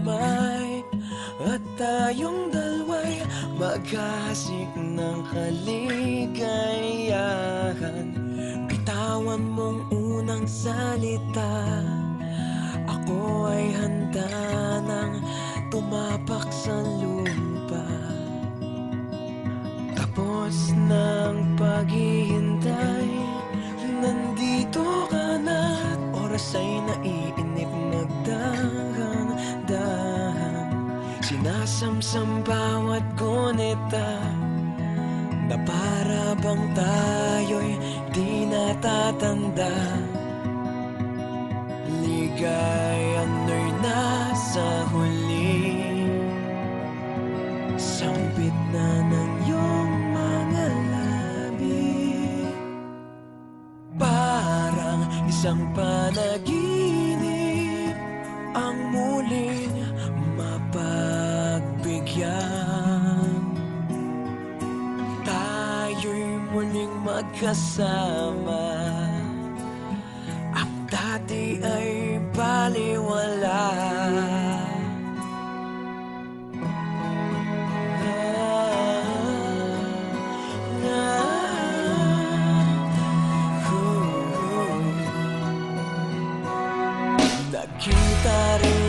kamay At tayong dalawa'y maghahasik ng kaligayahan Bitawan mong unang salita. Ako ay handa ng tumapak Sinasamsam bawat gunita Na para bang tayo'y di natatanda. Ligayan mo'y nasa huli. Sambit na ng iyong mga labi. Parang isang panaginip magkasama Ang dati ay baliwala Nakita rin